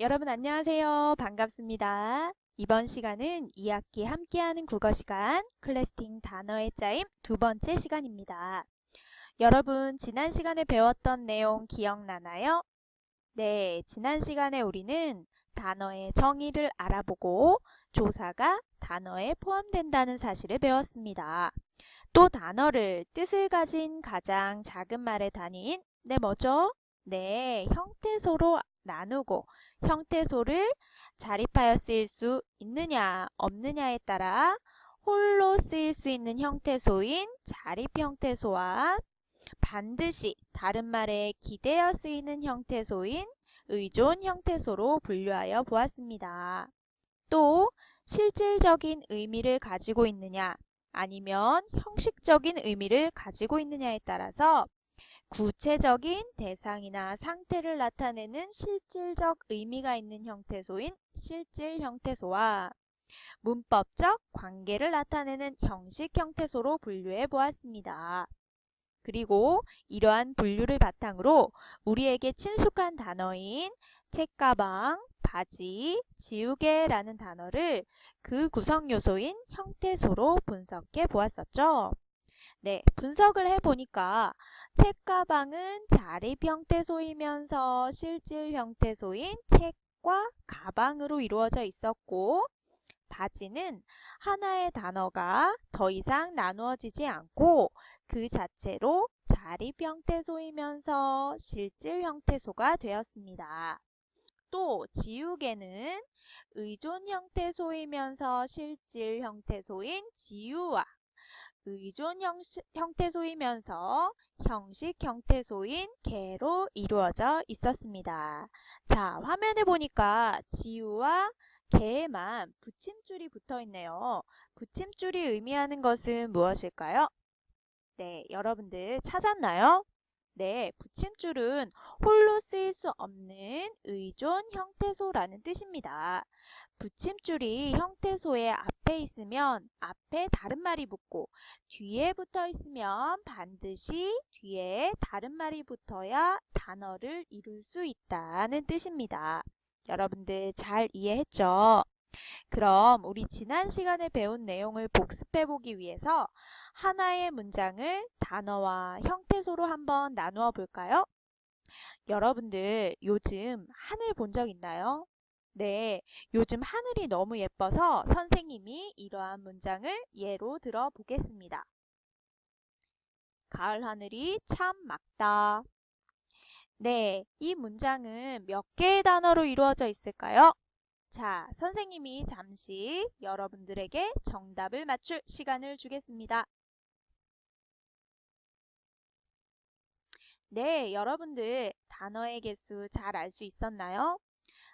여러분 안녕하세요. 반갑습니다. 이번 시간은 2학기 함께하는 국어 시간 클래스팅 단어의 짜임 두 번째 시간입니다. 여러분 지난 시간에 배웠던 내용 기억나나요? 네, 지난 시간에 우리는 단어의 정의를 알아보고 조사가 단어에 포함된다는 사실을 배웠습니다. 또 단어를 뜻을 가진 가장 작은 말의 단위인 네 뭐죠? 네, 형태소로 나누고 형태소를 자립하여 쓰일 수 있느냐 없느냐에 따라 홀로 쓰일 수 있는 형태소인 자립 형태소와 반드시 다른 말에 기대어 쓰이는 형태소인 의존 형태소로 분류하여 보았습니다. 또 실질적인 의미를 가지고 있느냐 아니면 형식적인 의미를 가지고 있느냐에 따라서 구체적인 대상이나 상태를 나타내는 실질적 의미가 있는 형태소인 실질 형태소와 문법적 관계를 나타내는 형식 형태소로 분류해 보았습니다. 그리고 이러한 분류를 바탕으로 우리에게 친숙한 단어인 책가방, 바지, 지우개라는 단어를 그 구성 요소인 형태소로 분석해 보았었죠. 네, 분석을 해보니까 책가방은 자립 형태소이면서 실질 형태소인 책과 가방으로 이루어져 있었고 바지는 하나의 단어가 더 이상 나누어지지 않고 그 자체로 자립 형태소이면서 실질 형태소가 되었습니다. 또 지우개는 의존 형태소이면서 실질 형태소인 지우와 의존 형식, 형태소이면서 형식 형태소인 개로 이루어져 있었습니다. 자, 화면에 보니까 지우와 개에만 붙임줄이 붙어 있네요. 붙임줄이 의미하는 것은 무엇일까요? 네, 여러분들 찾았나요? 네, 붙임줄은 홀로 쓰일 수 없는 의존 형태소라는 뜻입니다. 붙임줄이 형태소의 앞 에 있으면 앞에 다른 말이 붙고 뒤에 붙어 있으면 반드시 뒤에 다른 말이 붙어야 단어를 이룰 수 있다는 뜻입니다. 여러분들 잘 이해했죠? 그럼 우리 지난 시간에 배운 내용을 복습해 보기 위해서 하나의 문장을 단어와 형태소로 한번 나누어 볼까요? 여러분들 요즘 하늘 본 적 있나요? 네, 요즘 하늘이 너무 예뻐서 선생님이 이러한 문장을 예로 들어 보겠습니다. 가을 하늘이 참 맑다. 네, 이 문장은 몇 개의 단어로 이루어져 있을까요? 자, 선생님이 잠시 여러분들에게 정답을 맞출 시간을 주겠습니다. 네, 여러분들 단어의 개수 잘 알 수 있었나요?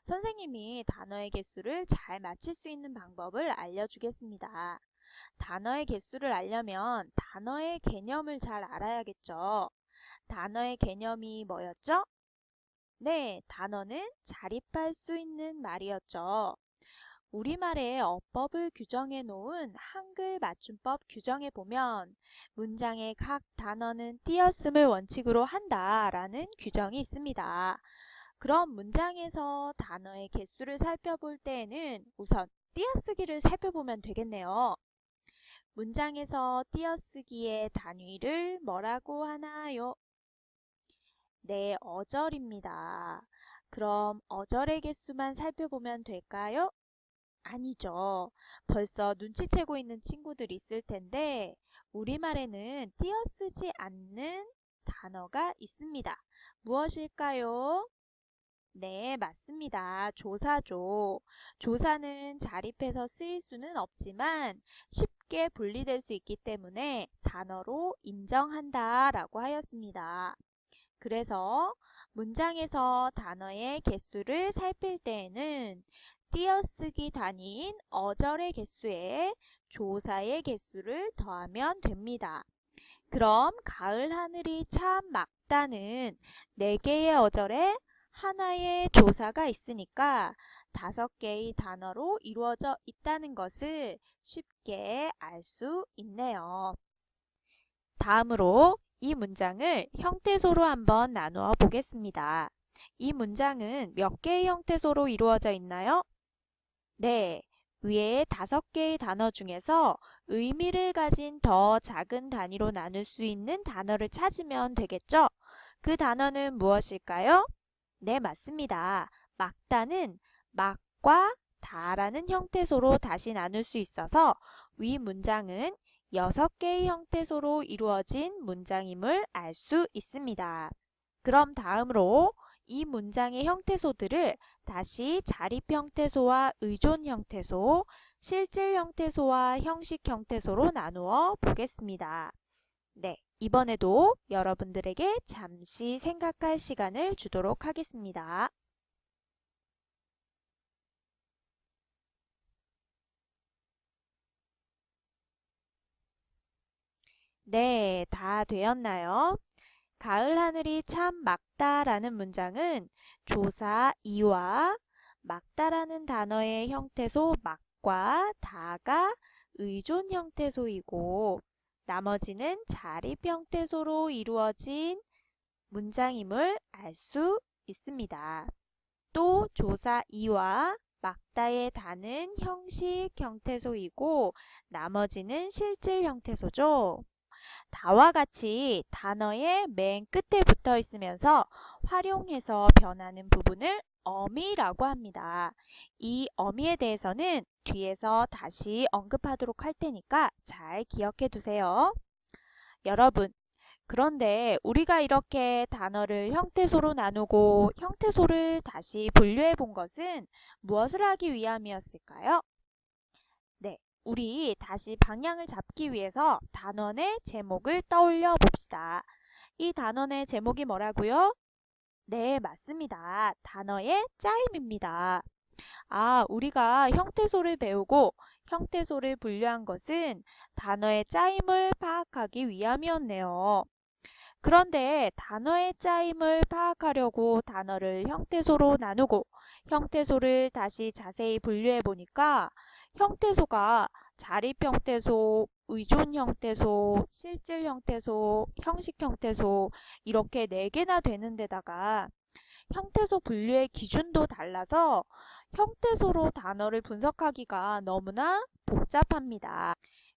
선생님이 단어의 개수를 잘 맞힐 수 있는 방법을 알려주겠습니다. 단어의 개수를 알려면 단어의 개념을 잘 알아야겠죠. 단어의 개념이 뭐였죠? 네, 단어는 자립할 수 있는 말이었죠. 우리말의 어법을 규정해 놓은 한글 맞춤법 규정에 보면 문장의 각 단어는 띄었음을 원칙으로 한다라는 규정이 있습니다. 그럼 문장에서 단어의 개수를 살펴볼 때에는 우선 띄어쓰기를 살펴보면 되겠네요. 문장에서 띄어쓰기의 단위를 뭐라고 하나요? 네, 어절입니다. 그럼 어절의 개수만 살펴보면 될까요? 아니죠. 벌써 눈치채고 있는 친구들이 있을 텐데 우리말에는 띄어쓰지 않는 단어가 있습니다. 무엇일까요? 네, 맞습니다. 조사죠. 조사는 자립해서 쓰일 수는 없지만 쉽게 분리될 수 있기 때문에 단어로 인정한다 라고 하였습니다. 그래서 문장에서 단어의 개수를 살필 때에는 띄어쓰기 단위인 어절의 개수에 조사의 개수를 더하면 됩니다. 그럼 가을 하늘이 참 맑다는 4개의 어절에 하나의 조사가 있으니까 다섯 개의 단어로 이루어져 있다는 것을 쉽게 알 수 있네요. 다음으로 이 문장을 형태소로 한번 나누어 보겠습니다. 이 문장은 몇 개의 형태소로 이루어져 있나요? 네, 위에 다섯 개의 단어 중에서 의미를 가진 더 작은 단위로 나눌 수 있는 단어를 찾으면 되겠죠? 그 단어는 무엇일까요? 네, 맞습니다. 막다는 막과 다라는 형태소로 다시 나눌 수 있어서 위 문장은 여섯 개의 형태소로 이루어진 문장임을 알 수 있습니다. 그럼 다음으로 이 문장의 형태소들을 다시 자립 형태소와 의존 형태소, 실질 형태소와 형식 형태소로 나누어 보겠습니다. 네, 이번에도 여러분들에게 잠시 생각할 시간을 주도록 하겠습니다. 네, 다 되었나요? 가을 하늘이 참 맑다라는 문장은 조사 이와 막다라는 단어의 형태소 막과 다가 의존 형태소이고 나머지는 자립 형태소로 이루어진 문장임을 알 수 있습니다. 또 조사 이와 막다의 다는 형식 형태소이고 나머지는 실질 형태소죠. 다와 같이 단어의 맨 끝에 붙어 있으면서 활용해서 변하는 부분을 어미라고 합니다. 이 어미에 대해서는 뒤에서 다시 언급하도록 할 테니까 잘 기억해 두세요. 여러분, 그런데 우리가 이렇게 단어를 형태소로 나누고 형태소를 다시 분류해 본 것은 무엇을 하기 위함이었을까요? 네, 우리 다시 방향을 잡기 위해서 단원의 제목을 떠올려 봅시다. 이 단원의 제목이 뭐라고요? 네, 맞습니다. 단어의 짜임입니다. 아, 우리가 형태소를 배우고 형태소를 분류한 것은 단어의 짜임을 파악하기 위함이었네요. 그런데 단어의 짜임을 파악하려고 단어를 형태소로 나누고 형태소를 다시 자세히 분류해 보니까 형태소가 자립 형태소, 의존 형태소, 실질 형태소, 형식 형태소 이렇게 네 개나 되는 데다가 형태소 분류의 기준도 달라서 형태소로 단어를 분석하기가 너무나 복잡합니다.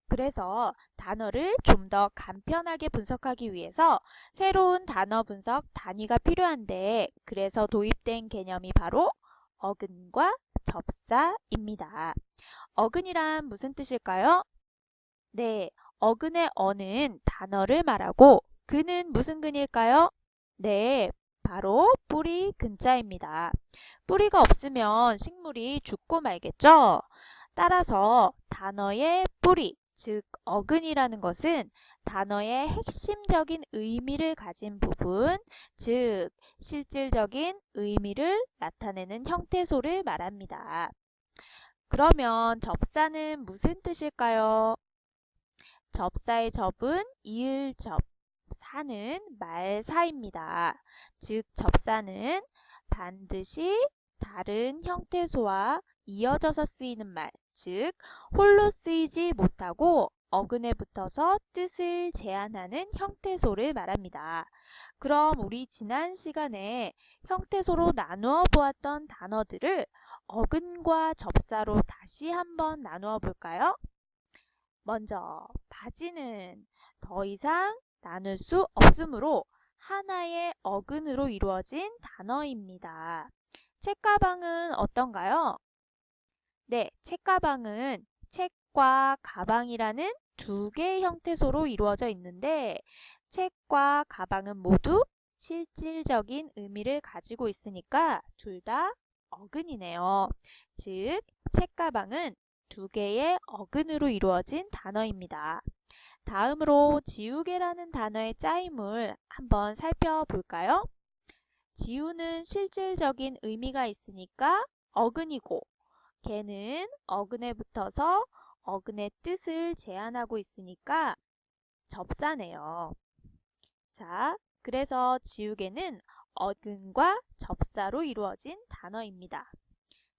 그래서 단어를 좀 더 간편하게 분석하기 위해서 새로운 단어 분석 단위가 필요한데 그래서 도입된 개념이 바로 어근과 접사입니다. 어근이란 무슨 뜻일까요? 네, 어근의 어는 단어를 말하고 근은 무슨 근일까요? 네, 바로 뿌리 근자입니다. 뿌리가 없으면 식물이 죽고 말겠죠? 따라서 단어의 뿌리, 즉 어근이라는 것은 단어의 핵심적인 의미를 가진 부분, 즉 실질적인 의미를 나타내는 형태소를 말합니다. 그러면 접사는 무슨 뜻일까요? 접사의 접은 이을 접, 사는 말사입니다. 즉 접사는 반드시 다른 형태소와 이어져서 쓰이는 말, 즉 홀로 쓰이지 못하고 어근에 붙어서 뜻을 제한하는 형태소를 말합니다. 그럼 우리 지난 시간에 형태소로 나누어 보았던 단어들을 어근과 접사로 다시 한번 나누어 볼까요? 먼저 바지는 더 이상 나눌 수 없으므로 하나의 어근으로 이루어진 단어입니다. 책가방은 어떤가요? 네, 책가방은 책과 가방이라는 두 개의 형태소로 이루어져 있는데 책과 가방은 모두 실질적인 의미를 가지고 있으니까 둘 다 어근이네요. 즉, 책가방은 두 개의 어근으로 이루어진 단어입니다. 다음으로 지우개라는 단어의 짜임을 한번 살펴볼까요? 지우는 실질적인 의미가 있으니까 어근이고 개는 어근에 붙어서 어근의 뜻을 제한하고 있으니까 접사네요. 자, 그래서 지우개는 어근과 접사로 이루어진 단어입니다.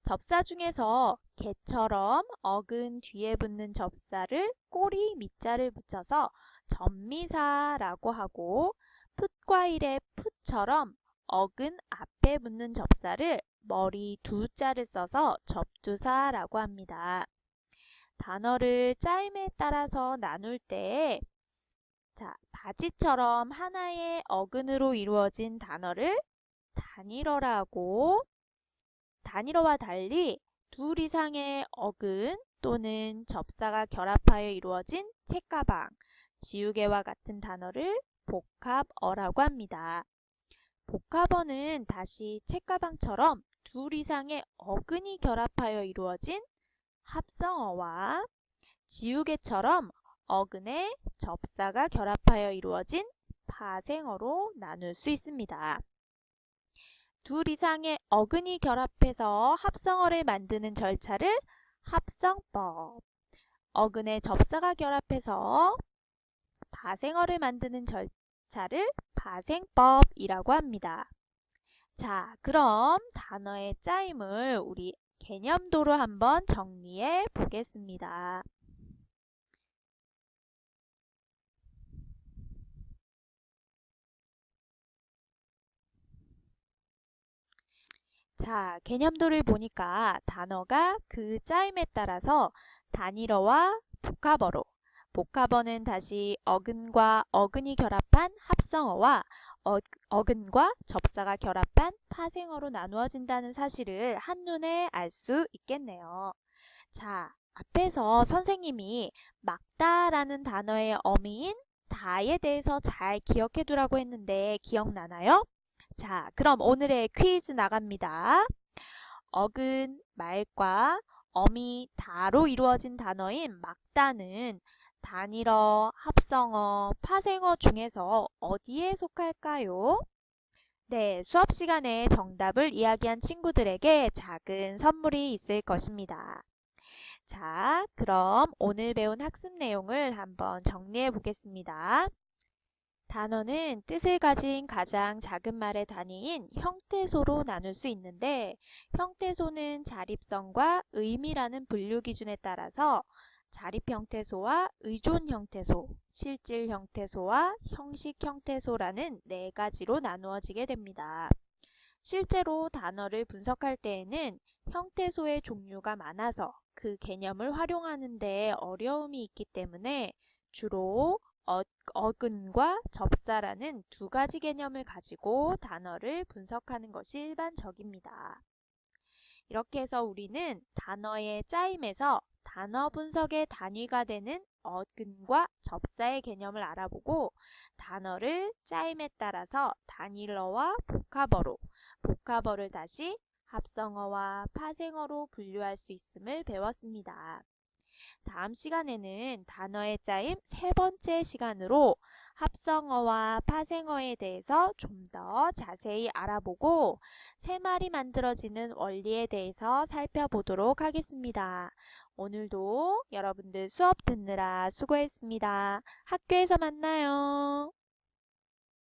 접사 중에서 개처럼 어근 뒤에 붙는 접사를 꼬리 밑자를 붙여서 전미사라고 하고 풋과일의 풋처럼 어근 앞에 붙는 접사를 머리 두 자를 써서 접두사라고 합니다. 단어를 짜임에 따라서 나눌 때 자, 바지처럼 하나의 어근으로 이루어진 단어를 단일어라고 단일어와 달리 둘 이상의 어근 또는 접사가 결합하여 이루어진 책가방, 지우개와 같은 단어를 복합어라고 합니다. 복합어는 다시 책가방처럼 둘 이상의 어근이 결합하여 이루어진 합성어와 지우개처럼 어근의 접사가 결합하여 이루어진 파생어로 나눌 수 있습니다. 둘 이상의 어근이 결합해서 합성어를 만드는 절차를 합성법, 어근의 접사가 결합해서 파생어를 만드는 절차를 파생법이라고 합니다. 자, 그럼 단어의 짜임을 우리 개념도로 한번 정리해 보겠습니다. 자, 개념도를 보니까 단어가 그 짜임에 따라서 단일어와 복합어로 복합어는 다시 어근과 어근이 결합한 합성어와 어, 어근과 접사가 결합한 파생어로 나누어진다는 사실을 한눈에 알 수 있겠네요. 자, 앞에서 선생님이 막다라는 단어의 어미인 다에 대해서 잘 기억해 두라고 했는데 기억나나요? 자, 그럼 오늘의 퀴즈 나갑니다. 어근, 말과 어미, 다로 이루어진 단어인 막다는 단일어, 합성어, 파생어 중에서 어디에 속할까요? 네, 수업 시간에 정답을 이야기한 친구들에게 작은 선물이 있을 것입니다. 자, 그럼 오늘 배운 학습 내용을 한번 정리해 보겠습니다. 단어는 뜻을 가진 가장 작은 말의 단위인 형태소로 나눌 수 있는데 형태소는 자립성과 의미라는 분류 기준에 따라서 자립 형태소와 의존 형태소, 실질 형태소와 형식 형태소라는 네 가지로 나누어지게 됩니다. 실제로 단어를 분석할 때에는 형태소의 종류가 많아서 그 개념을 활용하는 데 어려움이 있기 때문에 주로 어, 어근과 접사라는 두 가지 개념을 가지고 단어를 분석하는 것이 일반적입니다. 이렇게 해서 우리는 단어의 짜임에서 단어 분석의 단위가 되는 어근과 접사의 개념을 알아보고 단어를 짜임에 따라서 단일어와 복합어로, 복합어를 다시 합성어와 파생어로 분류할 수 있음을 배웠습니다. 다음 시간에는 단어의 짜임 세 번째 시간으로 합성어와 파생어에 대해서 좀 더 자세히 알아보고 세 말이 만들어지는 원리에 대해서 살펴보도록 하겠습니다. 오늘도 여러분들 수업 듣느라 수고했습니다. 학교에서 만나요.